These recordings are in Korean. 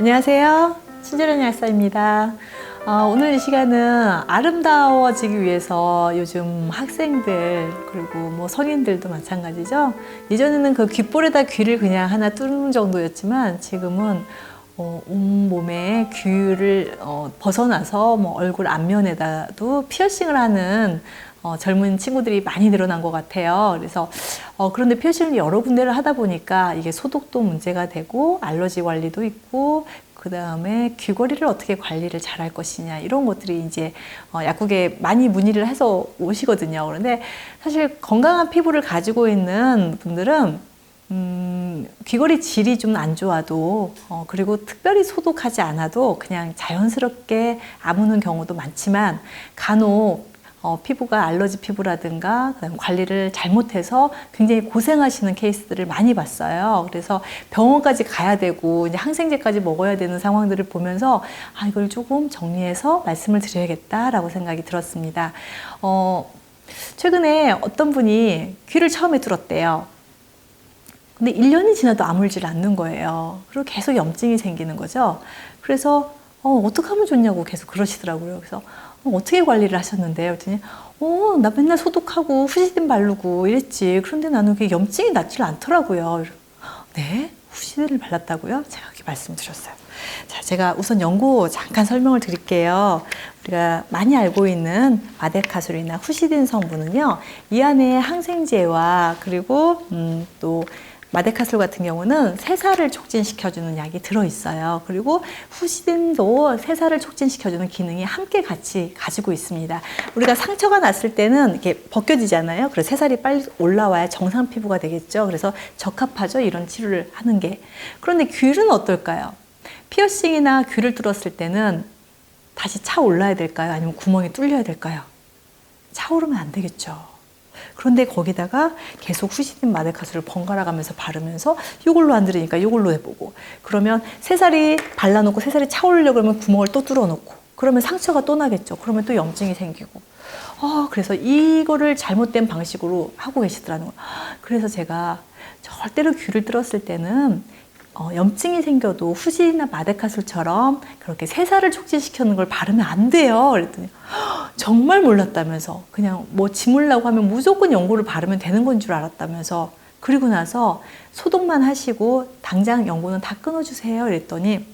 안녕하세요. 친절한 약사입니다. 어, 오늘 이 시간은 아름다워지기 위해서 요즘 학생들 그리고 뭐 성인들도 마찬가지죠. 예전에는 그 귓볼에다 귀를 그냥 하나 뚫는 정도였지만 지금은 어, 온몸에 귀를 어, 벗어나서 뭐 얼굴 앞면에다도 피어싱을 하는 어, 젊은 친구들이 많이 늘어난 것 같아요. 그래서 어, 그런데 피어싱을 여러 군데를 하다 보니까 이게 소독도 문제가 되고 알러지 관리도 있고 그 다음에 귀걸이를 어떻게 관리를 잘 할 것이냐 이런 것들이 이제 어, 약국에 많이 문의를 해서 오시거든요. 그런데 사실 건강한 피부를 가지고 있는 분들은 음, 귀걸이 질이 좀 안 좋아도 어, 그리고 특별히 소독하지 않아도 그냥 자연스럽게 아무는 경우도 많지만 간혹 어, 피부가 알러지 피부라든가 관리를 잘못해서 굉장히 고생하시는 케이스들을 많이 봤어요. 그래서 병원까지 가야 되고 이제 항생제까지 먹어야 되는 상황들을 보면서 아 이걸 조금 정리해서 말씀을 드려야겠다라고 생각이 들었습니다. 어, 최근에 어떤 분이 귀를 처음에 뚫었대요. 근데 1년이 지나도 아물질 않는 거예요. 그리고 계속 염증이 생기는 거죠. 그래서 어, 어떻게 하면 좋냐고 계속 그러시더라고요. 그래서 어, 어떻게 관리를 하셨는데요? 그랬더니 어, 나 맨날 소독하고 후시딘 바르고 이랬지. 그런데 나는 그게 염증이 낫질 않더라고요. 네? 후시딘을 발랐다고요? 제가 이렇게 말씀드렸어요. 자, 제가 우선 연고 잠깐 설명을 드릴게요. 우리가 많이 알고 있는 마데카솔이나 후시딘 성분은요, 이 안에 항생제와 그리고 음, 또 마데카솔 같은 경우는 세살을 촉진시켜주는 약이 들어있어요. 그리고 후시딘도 세살을 촉진시켜주는 기능이 함께 같이 가지고 있습니다. 우리가 상처가 났을 때는 이렇게 벗겨지잖아요. 그래서 세살이 빨리 올라와야 정상 피부가 되겠죠. 그래서 적합하죠. 이런 치료를 하는 게. 그런데 귀는 어떨까요? 피어싱이나 귀를 뚫었을 때는 다시 차 올라야 될까요? 아니면 구멍이 뚫려야 될까요? 차오르면 안 되겠죠. 그런데 거기다가 계속 후시딘 마데카스를 번갈아 가면서 바르면서 이걸로 안 들으니까 이걸로 해보고 그러면 새살이 발라놓고 새살이 차오르려고 그러면 구멍을 또 뚫어놓고 그러면 상처가 또 나겠죠. 그러면 또 염증이 생기고 아 그래서 이거를 잘못된 방식으로 하고 계시더라는 거예요. 그래서 제가 절대로 귀를 뚫었을 때는 어, 염증이 생겨도 후시나 마데카솔처럼 그렇게 세살을 촉진시키는 걸 바르면 안 돼요. 그랬더니 "헉, 정말 몰랐다면서 그냥 뭐 지물라고 하면 무조건 연고를 바르면 되는 건 줄 알았다면서 그리고 나서 소독만 하시고 당장 연고는 다 끊어주세요. 이랬더니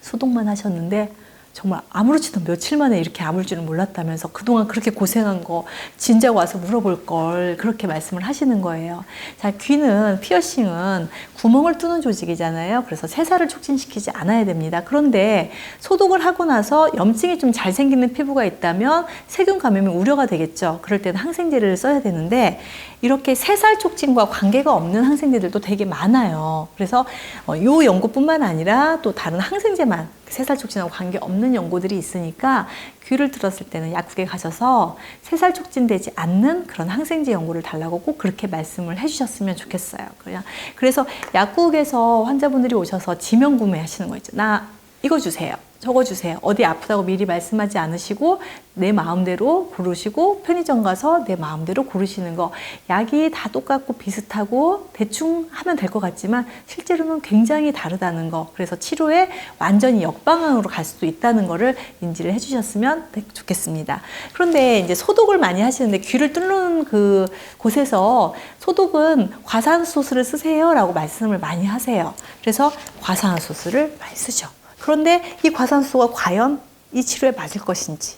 소독만 하셨는데 정말 아무렇지도 며칠 만에 이렇게 아물 줄은 몰랐다면서 그동안 그렇게 고생한 거 진작 와서 물어볼 걸 그렇게 말씀을 하시는 거예요. 자, 귀는 피어싱은 구멍을 뚫는 조직이잖아요. 그래서 세살을 촉진시키지 않아야 됩니다. 그런데 소독을 하고 나서 염증이 좀 잘 생기는 피부가 있다면 세균 감염이 우려가 되겠죠. 그럴 때는 항생제를 써야 되는데 이렇게 세살 촉진과 관계가 없는 항생제들도 되게 많아요. 그래서 어, 요 연고뿐만 아니라 또 다른 항생제만 세살 촉진하고 관계 없는 연고들이 있으니까 귀를 들었을 때는 약국에 가셔서 세살 촉진되지 않는 그런 항생제 연고를 달라고 꼭 그렇게 말씀을 해주셨으면 좋겠어요. 그냥 그래서 약국에서 환자분들이 오셔서 지명 구매하시는 거 있죠. 나 이거 주세요. 저거 주세요. 어디 아프다고 미리 말씀하지 않으시고 내 마음대로 고르시고 편의점 가서 내 마음대로 고르시는 거 약이 다 똑같고 비슷하고 대충 하면 될 것 같지만 실제로는 굉장히 다르다는 거 그래서 치료에 완전히 역방향으로 갈 수도 있다는 거를 인지를 해주셨으면 좋겠습니다. 그런데 이제 소독을 많이 하시는데 귀를 뚫는 그 곳에서 소독은 과산소스를 쓰세요라고 말씀을 많이 하세요. 그래서 과산소스를 많이 쓰죠. 그런데 이 과산소가 과연 이 치료에 맞을 것인지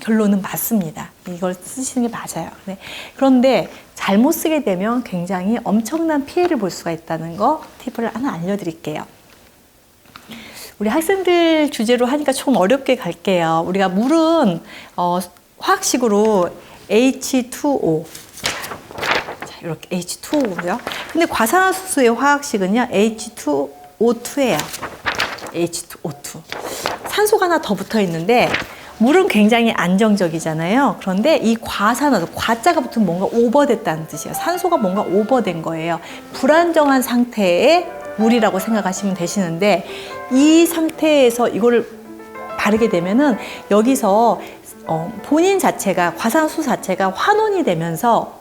결론은 맞습니다. 이걸 쓰시는 게 맞아요. 네. 그런데 잘못 쓰게 되면 굉장히 엄청난 피해를 볼 수가 있다는 거 팁을 하나 알려드릴게요. 우리 학생들 주제로 하니까 좀 어렵게 갈게요. 우리가 물은 어, 화학식으로 H2O. 자, 이렇게 H2O고요. 근데 과산화수소의 화학식은요, H2O2예요. H2O2. 산소가 하나 더 붙어 있는데 물은 굉장히 안정적이잖아요. 그런데 이 과산화도 과자가 붙으면 뭔가 오버됐다는 뜻이에요. 산소가 뭔가 오버된 거예요. 불안정한 상태의 물이라고 생각하시면 되시는데 이 상태에서 이거를 바르게 되면은 여기서 어, 본인 자체가 과산화수 자체가 환원이 되면서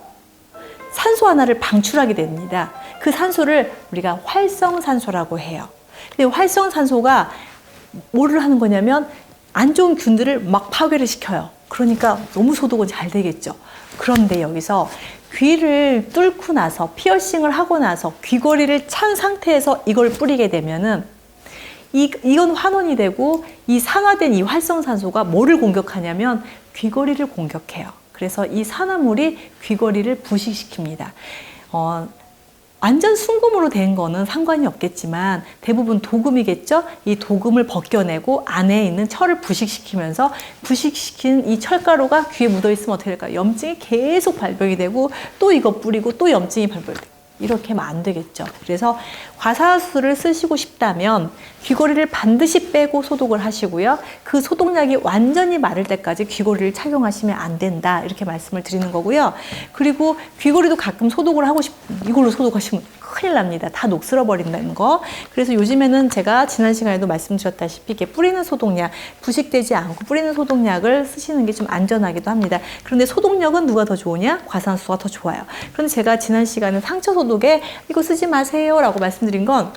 산소 하나를 방출하게 됩니다. 그 산소를 우리가 활성산소라고 해요. 근데 활성산소가 뭐를 하는 거냐면 안 좋은 균들을 막 파괴를 시켜요. 그러니까 너무 소독은 잘 되겠죠. 그런데 여기서 귀를 뚫고 나서 피어싱을 하고 나서 귀걸이를 찬 상태에서 이걸 뿌리게 되면은 이, 이건 환원이 되고 이 산화된 이 활성산소가 뭐를 공격하냐면 귀걸이를 공격해요. 그래서 이 산화물이 귀걸이를 부식시킵니다. 어, 완전 순금으로 된 거는 상관이 없겠지만 대부분 도금이겠죠? 이 도금을 벗겨내고 안에 있는 철을 부식시키면서 부식시킨 이 철가루가 귀에 묻어 있으면 어떻게 될까요? 염증이 계속 발병이 되고 또 이거 뿌리고 또 염증이 발병돼요. 이렇게 하면 안 되겠죠. 그래서 과사수를 쓰시고 싶다면 귀걸이를 반드시 빼고 소독을 하시고요. 그 소독약이 완전히 마를 때까지 귀걸이를 착용하시면 안 된다. 이렇게 말씀을 드리는 거고요. 그리고 귀걸이도 가끔 소독을 하고 싶, 이걸로 소독하시면 큰일 납니다. 다 녹슬어 버린다는 거. 그래서 요즘에는 제가 지난 시간에도 말씀드렸다시피 이렇게 뿌리는 소독약, 부식되지 않고 뿌리는 소독약을 쓰시는 게 좀 안전하기도 합니다. 그런데 소독력은 누가 더 좋으냐? 과산수가 더 좋아요. 그런데 제가 지난 시간에 상처 소독에 이거 쓰지 마세요라고 말씀드린 건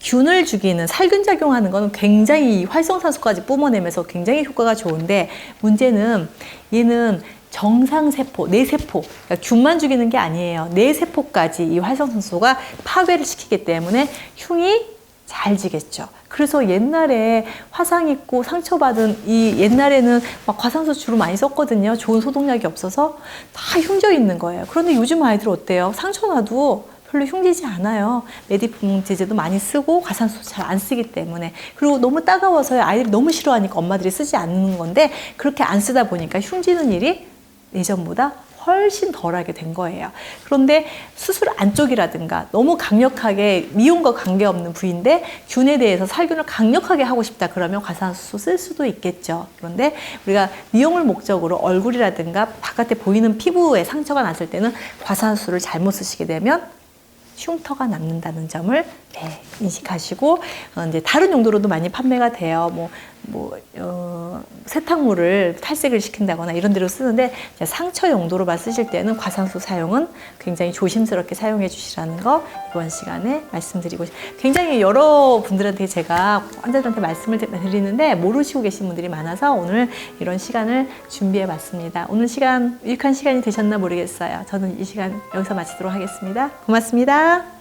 균을 죽이는 살균 작용하는 거는 굉장히 활성산소까지 뿜어내면서 굉장히 효과가 좋은데 문제는 얘는 정상세포, 뇌세포, 그러니까 균만 죽이는 게 아니에요. 뇌세포까지 이 활성산소가 파괴를 시키기 때문에 흉이 잘 지겠죠. 그래서 옛날에 화상 입고 상처받은 이 옛날에는 막 과산소 주로 많이 썼거든요. 좋은 소독약이 없어서 다 흉져 있는 거예요. 그런데 요즘 아이들 어때요? 상처 나도 별로 흉지지 않아요. 메디품 제제도 많이 쓰고 과산소 잘 안 쓰기 때문에 그리고 너무 따가워서 아이들이 너무 싫어하니까 엄마들이 쓰지 않는 건데 그렇게 안 쓰다 보니까 흉지는 일이 예전보다 훨씬 덜하게 된 거예요. 그런데 수술 안쪽이라든가 너무 강력하게 미용과 관계없는 부위인데 균에 대해서 살균을 강력하게 하고 싶다 그러면 과산수 쓸 수도 있겠죠. 그런데 우리가 미용을 목적으로 얼굴이라든가 바깥에 보이는 피부에 상처가 났을 때는 과산수를 잘못 쓰시게 되면 흉터가 남는다는 점을 네, 인식하시고 어, 이제 다른 용도로도 많이 판매가 돼요. 뭐, 뭐 어, 세탁물을 탈색을 시킨다거나 이런 데로 쓰는데 상처 용도로만 쓰실 때는 과산수 사용은 굉장히 조심스럽게 사용해 주시라는 거 이번 시간에 말씀드리고 싶- 굉장히 여러 분들한테 제가 환자들한테 말씀을 드리는데 모르시고 계신 분들이 많아서 오늘 이런 시간을 준비해 봤습니다. 오늘 시간 유익한 시간이 되셨나 모르겠어요. 저는 이 시간 여기서 마치도록 하겠습니다. 고맙습니다.